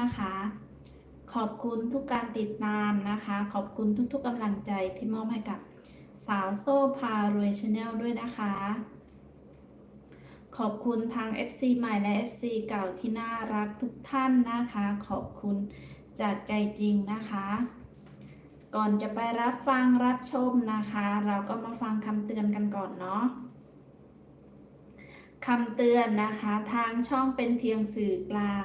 นะคะ ขอบคุณทุกการติดตามนะคะ ขอบคุณทุกๆกำลังใจที่มอบให้กับสาวโซ่พารวยชาแนลด้วยนะคะ ขอบคุณทาง FC ใหม่และ FC เก่าที่น่ารักทุกท่านนะคะ ขอบคุณจากใจจริงนะคะ ก่อนจะไปรับฟังรับชมนะคะ เราก็มาฟังคำเตือนกันก่อนเนาะคำเตือนนะคะ ทางช่องเป็นเพียงสื่อกลาง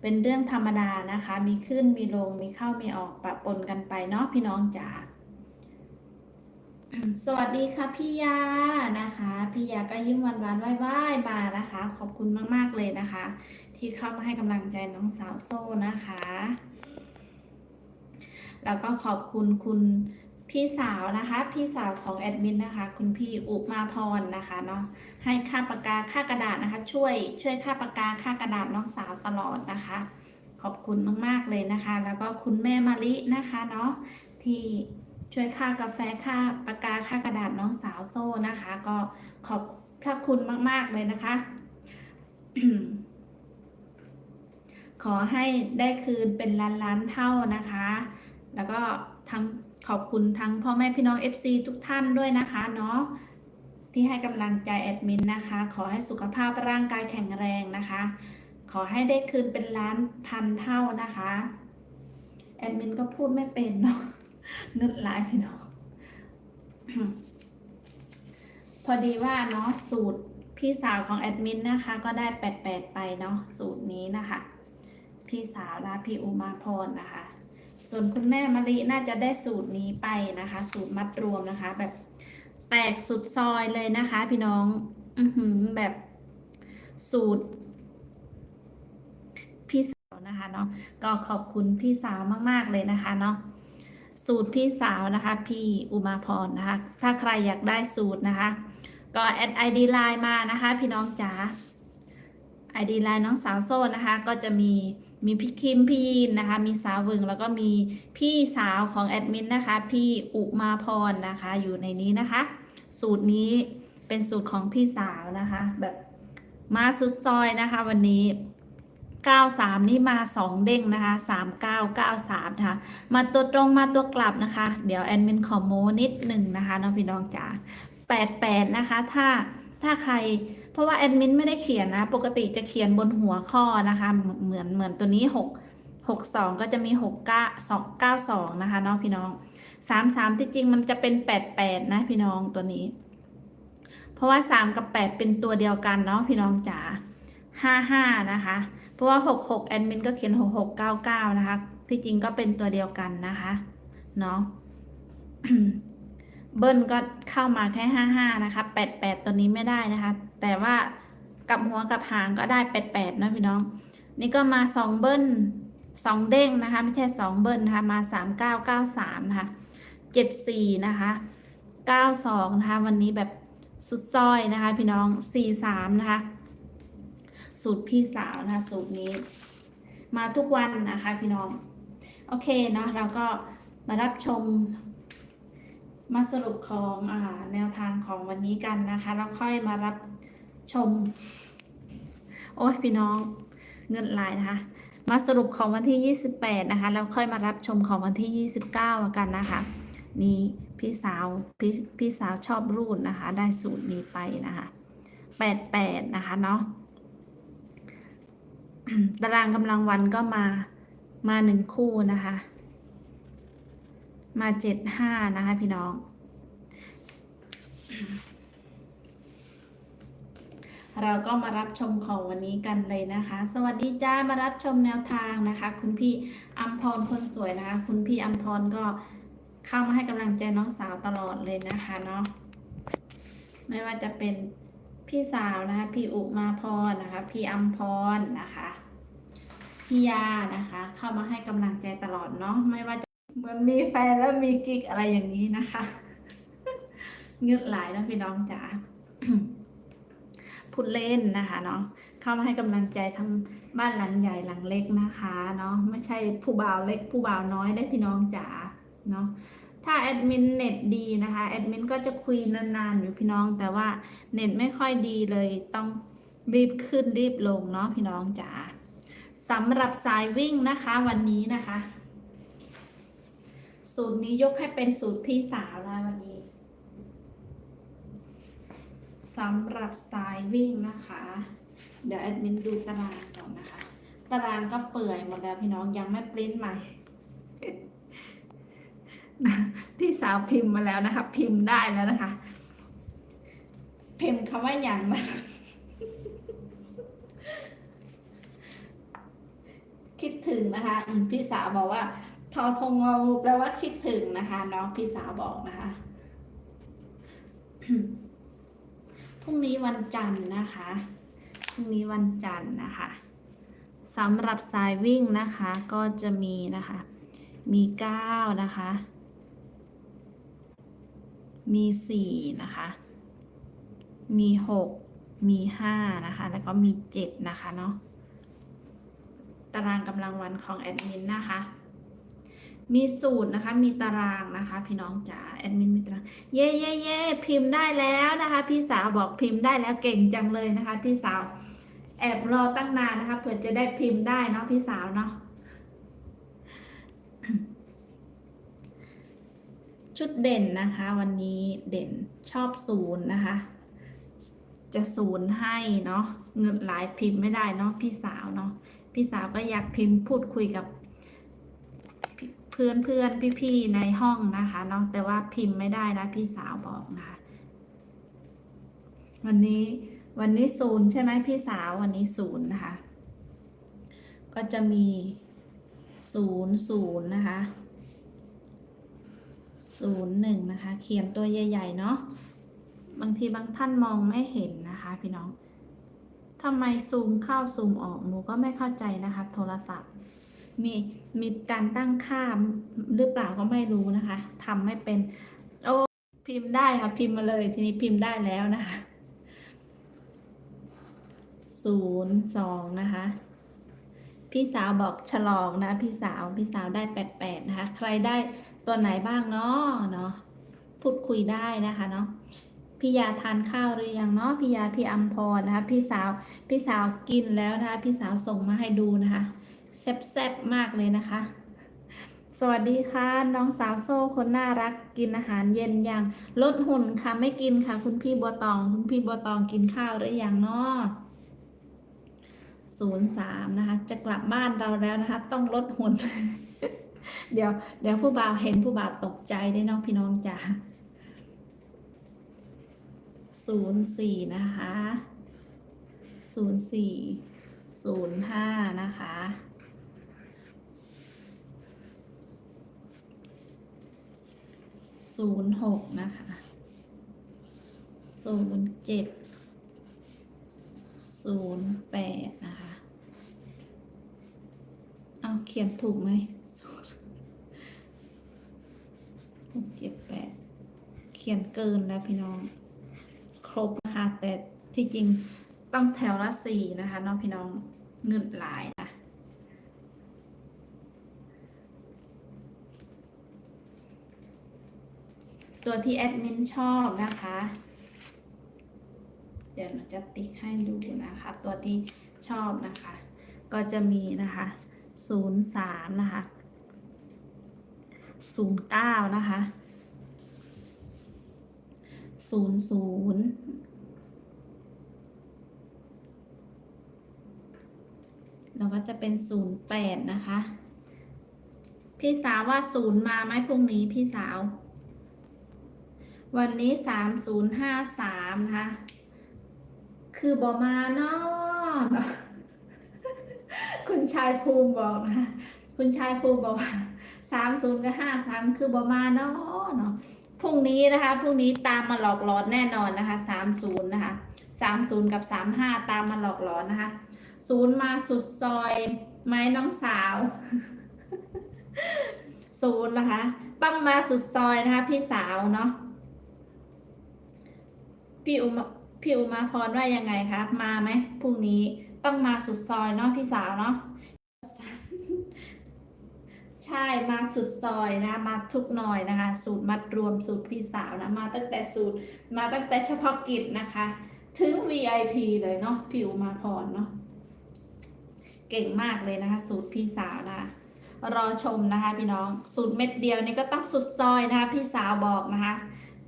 เป็นเรื่องธรรมดานะคะ มีขึ้นมีลง มีเข้ามีออกปะปนกันไปเนาะพี่น้องจ๋า สวัสดีค่ะพี่ยานะคะ พี่ยาก็ยิ้มหวานๆไหว้ๆมานะคะ ขอบคุณมากๆเลยนะคะ ที่เข้ามาให้กำลังใจน้องสาวโซ่นะคะ แล้วก็ขอบคุณคุณ พี่สาวนะคะ พี่สาวของแอดมินนะคะ คุณพี่อุมาพรนะคะเนาะให้ค่าปากกาค่ากระดาษนะคะ ช่วยช่วยค่าปากกาค่ากระดาษน้องสาวตลอดนะคะ ขอบคุณมากๆเลยนะคะ แล้วก็คุณแม่มาลินะคะเนาะที่ช่วยค่ากาแฟค่าปากกาค่ากระดาษน้องสาวโซ่นะคะ ก็ขอบพระคุณมาก ๆเลยนะคะ ขอให้ได้คืนเป็นล้านล้านๆเท่านะคะ แล้วก็ทั้ง ขอบคุณทั้งพ่อแม่พี่น้อง FC ทุกท่านด้วยนะคะเนาะที่ให้กำลังใจแอดมินนะคะ ขอให้สุขภาพร่างกายแข็งแรงนะคะ ขอให้ได้คืนเป็นล้านพันเท่านะคะ แอดมินก็พูดไม่เป็นเนาะนึกหลายพี่น้องพอดีว่าเนาะสูตรพี่สาวของแอดมินนะคะ ก็ได้แปดแปดไปเนาะสูตรนี้นะคะ พี่สาวนะพี่อุมาพรนะคะ ส่วนคุณแม่มะลิน่าจะได้สูตรนี้ไปนะคะ สูตรมัดรวมนะคะ แบบแตกสุดซอยเลยนะคะ พี่น้องอือหือแบบสูตร พี่สาวนะคะเนาะก็ขอบคุณพี่สาวมาก ๆ เลยนะคะเนาะสูตรพี่สาวนะคะ พี่อุมาพรนะคะ ถ้าใครอยากได้สูตรนะคะ ก็แอดไอดีไลน์มานะคะ พี่น้องจ๋าไอดีไลน์น้องสาวโซ่นะคะ ก็จะมี มีพี่คิมพี่ยีนนะคะ มีสาววึงแล้วก็มีพี่สาวของแอดมินนะคะ พี่อุมาพรนะคะ อยู่ในนี้นะคะ สูตรนี้เป็นสูตรของพี่สาวนะคะ แบบมาสุดซอยนะคะ วันนี้ 93 นี่มา 2 เด้งนะคะ 3993 นะคะ มาตัวตรงมาตัวกลับนะคะ เดี๋ยวแอดมินขอโมนิดหนึ่งนะคะน้องพี่น้องจ๋า88 นะคะ ถ้า ถ้าใคร เพราะว่าแอดมินไม่ได้เขียนนะ ปกติจะเขียนบนหัวข้อนะคะ เหมือนเหมือนตัวนี้6 62ก็จะมี6 9 2 92นะคะน้องพี่น้อง33ที่จริงมันจะเป็น88นะพี่น้องตัวนี้ เพราะว่า3กับ8เป็นตัวเดียวกันเนาะพี่น้องจ๋า55นะคะ เพราะว่า66แอดมินก็เขียน6699นะคะ ที่จริงก็เป็นตัวเดียวกันนะคะเนาะ เบิ้ลก็เข้ามาแค่55นะคะ88ตัวนี้ไม่ได้นะคะ แต่ว่ากับหัวกับหางก็ได้88นะพี่น้อง นี่ก็มา2เบิ้ล2เด้งนะคะ ไม่ใช่2เบิ้ลนะคะ มา3993นะคะ74นะคะ92นะคะ วันนี้แบบสุดซอยนะคะ พี่น้อง43นะคะ สูตรพี่สาวนะคะสูตรนี้ มาทุกวันนะคะพี่น้อง โอเคเนาะเราก็มารับชม มาสรุปของอแนวทางของวันนี้กันนะคะ แล้วค่อยมารับชม โอ้ยพี่น้องเงินลายนะคะ มาสรุปของวันที่ 28 นะคะ แล้วค่อยมารับชมของวันที่ 29 กันนะคะ นี่พี่สาวพี่พี่สาวชอบรูดนะคะ ได้สูตรนี้ไปนะคะ 88 นะคะเนาะตารางกำลังวันก็มามาหนึ่งคู่นะคะ มาเจ็ดห้านะคะพี่น้อง เราก็มารับชมของวันนี้กันเลยนะคะ สวัสดีจ้ามารับชมแนวทางนะคะ คุณพี่อัมพรคนสวยนะคะ คุณพี่อัมพรก็เข้ามาให้กำลังใจน้องสาวตลอดเลยนะคะเนาะไม่ว่าจะเป็นพี่สาวนะคะพี่อุมาพรนะคะ พี่อัมพรนะคะพี่ยานะคะ เข้ามาให้กำลังใจตลอดเนาะไม่ว่าจะ เหมือนมีแฟนแล้วมีกิ๊กอะไรอย่างนี้นะคะเงือกหลายนะพี่น้องจ๋าพูดเล่นนะคะเนาะเข้ามาให้กำลังใจทั้งบ้านหลังใหญ่หลังเล็กนะคะเนาะไม่ใช่ผู้บ่าวเล็กผู้บ่าวน้อยได้พี่น้องจ๋าเนาะถ้าแอดมินเน็ตดีนะคะแอดมินก็จะคุยนานๆอยู่พี่น้องแต่ว่าเน็ตไม่ค่อยดีเลยต้องรีบขึ้นรีบลงเนาะพี่น้องจ๋าสำหรับสายวิ่งนะคะวันนี้นะคะ สูตรนี้ยกให้เป็นสูตรพี่สาวแล้ววันนี้สำหรับสายวิ่งนะคะ เดี๋ยวแอดมินดูตารางก่อนนะคะ ตารางก็เปื่อยหมดแล้วพี่น้องยังไม่ปริ้นใหม่พี่สาวพิมพ์มาแล้วนะคะ พิมพ์ได้แล้วนะคะ พิมพ์คำว่าอย่างมาคิดถึงนะคะพี่สาวบอกว่า อทงงองูแปลว่าคิดถึงนะคะ น้องพี่สาวบอกนะคะพรุ่งนี้วันจันทร์นะคะ พรุ่งนี้วันจันทร์นะคะสำหรับสายวิ่งนะคะก็จะมีนะคะ มีเก้านะคะ มีสี่นะคะ มีหกมีห้านะคะ แล้วก็มีเจ็ดนะคะเนาะ ตารางกำลังวันของแอดมินนะคะ มีสูตรนะคะ มีตารางนะคะ พี่น้องจ๋าแอดมินมีตาราง เย่เย่เย่พิมพ์ได้แล้วนะคะ พี่สาวบอกพิมพ์ได้แล้วเก่งจังเลยนะคะ พี่สาวแอบรอตั้งนานนะคะเผื่อจะได้พิมพ์ได้เนาะพี่สาวเนาะชุดเด่นนะคะ วันนี้เด่นชอบศูนย์นะคะ จะศูนย์ให้เนาะเงินหลายพิมพ์ไม่ได้เนาะพี่สาวเนาะพี่สาวก็อยากพิมพ์พูดคุยกับ พื่อนเพื่อนพี่พี่ๆในห้องนะคะเนาะแต่ว่าพิมพ์ไม่ได้นะพี่สาวบอกนะคะวันนี้วันนี้ศูนย์ใช่ไหมพี่สาววันนี้ศูนย์นะคะ ก็จะมีศูนย์ศูนย์นะคะศูนย์หนึ่งนะคะ เขียนตัวใหญ่ ๆ เนาะบางทีบางท่านมองไม่เห็นนะคะพี่น้องทำไมซูมเข้าซูมออกหนูก็ไม่เข้าใจนะคะ โทรศัพท์ มีมีการตั้งค่าหรือเปล่าก็ไม่รู้นะคะทำไม่เป็นโอ้พิมพ์ได้ค่ะพิมพ์มาเลย ทีนี้พิมพ์ได้แล้วนะคะศูนย์สองนะคะ พี่สาวบอกฉลองนะ พี่สาวพี่สาวได้แปดแปดนะคะ ใครได้ตัวไหนบ้างเนาะเนาะพูดคุยได้นะคะเนาะพี่ยาทานข้าวหรือยังเนาะพี่ยาพี่อัมพรนะคะ พี่สาวพี่สาวกินแล้วนะคะ พี่สาวส่งมาให้ดูนะคะ แซ่บๆมากเลยนะคะ สวัสดีค่ะ น้องสาวโซ่คนน่ารักกินอาหารเย็นยังลดหุ่นค่ะไม่กินค่ะ คุณพี่บัวตอง คุณพี่บัวตองกินข้าวหรือยังเนาะศูนย์สามนะคะ จะกลับบ้านเราแล้วนะคะ ต้องลดหุ่น เดี๋ยว เดี๋ยวผู้บ่าวเห็นผู้บ่าวตกใจได้น้องพี่น้องจ๋าศูนย์สี่นะคะศูนย์สี่ศูนย์ห้านะคะ ศูนย์หกนะคะศูนย์เจ็ดศูนย์แปดนะคะ เอาเขียนถูกไหมศูนย์หกเจ็ดแปดเขียนเกินแล้วพี่น้อง ครบนะคะแต่ที่จริงต้องแถวละสี่นะคะน้องพี่น้องเงินหลายนะ ตัวที่แอดมินชอบนะคะ เดี๋ยวหนูจะติ๊กให้ดูนะคะ ตัวที่ชอบนะคะ ก็จะมีนะคะศูนย์สามนะคะศูนย์เก้านะคะศูนย์ศูนย์แล้วก็จะเป็นศูนย์แปดนะคะ พี่สาวว่าศูนย์มาไหมพรุ่งนี้พี่สาว วันนี้สามศูนย์ห้าสามนะคะ คือบอมาเนาะคุณชายภูมิบอกนะคะคุณชายภูมิบอกว่าสามศูนย์กับห้าสามคือบอมาเนาะเนาะพรุ่งนี้นะคะพรุ่งนี้ตามมาหลอกหลอนแน่นอนนะคะสามศูนย์นะคะสามศูนย์กับสามห้าตามมาหลอกหลอนนะคะศูนย์มาสุดซอยไหมน้องสาวศูนย์นะคะ ต้องมาสุดซอยนะคะพี่สาวเนาะ พี่อุมาพี่อุมาพรว่ายังไงคะมาไหมพรุ่งนี้ต้องมาสุดซอยเนาะพี่สาวเนาะใช่มาสุดซอยนะมาทุกหน่อยนะคะ สูตรมัดรวมสูตรพี่สาวนะมาตั้งแต่สูตรมาตั้งแต่เฉพาะกิจนะคะ ถึง VIP เลยเนาะพี่อุมาพรเนาะเก่งมากเลยนะคะ สูตรพี่สาวนะคะรอชมนะคะ พี่น้องสูตรเม็ดเดียวนี่ก็ต้องสุดซอยนะคะ พี่สาวบอกนะคะ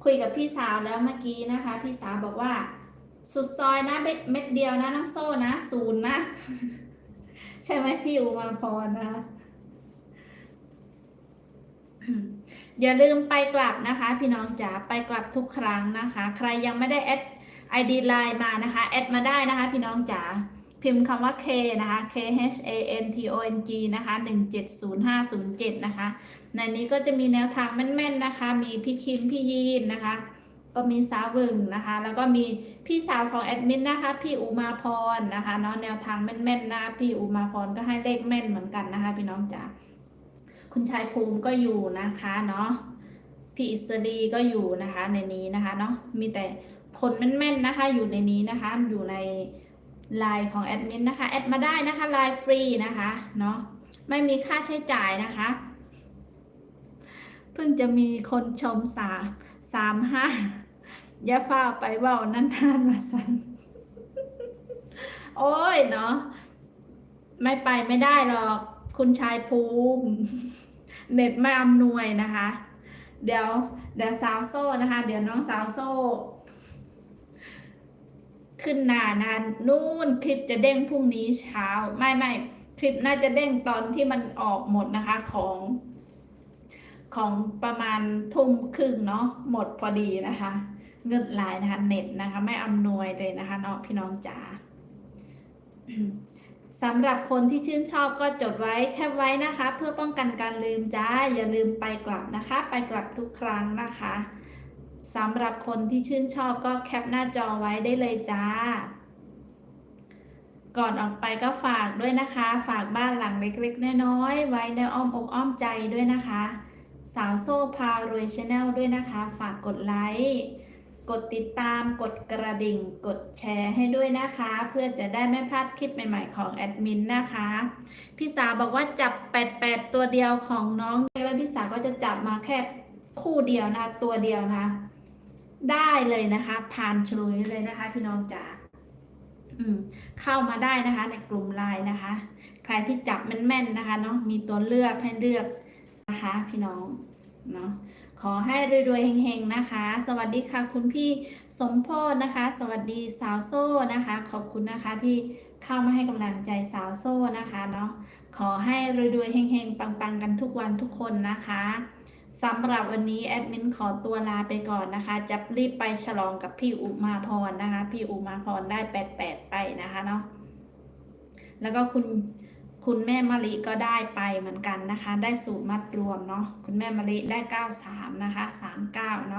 คุยกับพี่สาวแล้วเมื่อกี้นะคะ พี่สาวบอกว่า สุดซอยนะเม็ดเดียวนะน้องโซ่นะศูนย์นะ ใช่ไหมพี่อุมาพรนะคะอย่าลืมไปกลับนะคะ พี่น้องจ๋าไปกลับทุกครั้งนะคะ ใครยังไม่ได้แอด ID Line มานะคะแอดมาได้นะคะ พี่น้องจ๋าพิมพ์คำว่า K นะคะ K H A N T O N G นะคะ 170507 นะคะ ในนี้ก็จะมีแนวทางแม่นๆนะคะ มีพี่คิมพี่ยีนนะคะ ก็มีสาวึงนะคะ แล้วก็มีพี่สาวของแอดมินนะคะ พี่อุมาพรนะคะเนาะแนวทางแม่นๆนะพี่อุมาพรก็ให้เลขแม่นเหมือนกันนะคะ พี่น้องจ๋าคุณชายภูมิก็อยู่นะคะเนาะพี่อิสรีก็อยู่นะคะในนี้นะคะเนาะมีแต่คนแม่นๆนะคะอยู่ในนี้นะคะอยู่ในไลน์ของแอดมินนะคะแอดมาได้นะคะไลน์ฟรีนะคะเนาะไม่มีค่าใช้จ่ายนะคะ พิ่งจะมีคนชมสามสามห้าอย่าฟ้าไปเว่านานๆมาสันโอ้ยเนาะไม่ไปไม่ได้หรอก คุณชายภูมิเน็ตไม่อำนวยนะคะ เดี๋ยวเดี๋ยวสาวโซ่นะคะ เดี๋ยวน้องสาวโซ่ ขึ้นหนานานนู่นคลิปจะเด้งพรุ่งนี้เช้า ไม่ไม่คลิปน่าจะเด้งตอนที่มันออกหมดนะคะของ ของประมาณทุ่มครึ่งเนาะหมดพอดีนะคะ เงินหลายนะคะ เน็ตนะคะ ไม่อำนวยเลยนะคะเนาะพี่น้องจ๋าสำหรับคนที่ชื่นชอบก็จดไว้แคปไว้นะคะ เพื่อป้องกันการลืมจ้าอย่าลืมไปกลับนะคะ ไปกลับทุกครั้งนะคะสำหรับคนที่ชื่นชอบก็แคปหน้าจอไว้ได้เลยจ้า ก่อนออกไปก็ฝากด้วยนะคะ ฝากบ้านหลังเล็กๆน้อยๆไว้ในอ้อมอกอ้อมใจด้วยนะคะ สาวโซ่พารวยชาแนลด้วยนะคะ ฝากกดไลค์กดติดตามกดกระดิ่ง กดแชร์ให้ด้วยนะคะ เพื่อจะได้ไม่พลาดคลิปใหม่ๆของแอดมินนะคะ พี่สาวบอกว่าจับ 88 ตัวเดียวของน้องแล้วพี่สาวก็จะจับมาแค่คู่เดียวนะตัวเดียวนะได้เลยนะคะผ่านฉลุยเลยนะคะ พี่น้องจ๋าเข้ามาได้นะคะ ในกลุ่มไลน์นะคะ ใครที่จับแม่นๆนะคะเนาะมีตัวเลือกให้เลือก นะคะ พี่น้องเนาะขอให้รวยๆเฮงๆนะคะ สวัสดีค่ะคุณพี่สมโพธนะคะ สวัสดีสาวโซ่นะคะ ขอบคุณนะคะที่เข้ามาให้กำลังใจสาวโซ่นะคะเนาะขอให้รวยๆเฮงๆปังๆกันทุกวันทุกคนนะคะสำหรับวันนี้แอดมินขอตัวลาไปก่อนนะคะ จะรีบไปฉลองกับพี่อุมาพรนะคะ พี่อุมาพรได้ 88 ไปนะคะเนาะแล้วก็คุณ คุณแม่มะลิก็ได้ไปเหมือนกันนะคะ ได้สูตรมัดรวมเนาะคุณแม่มะลิได้ 93 นะคะ 39 เนาะ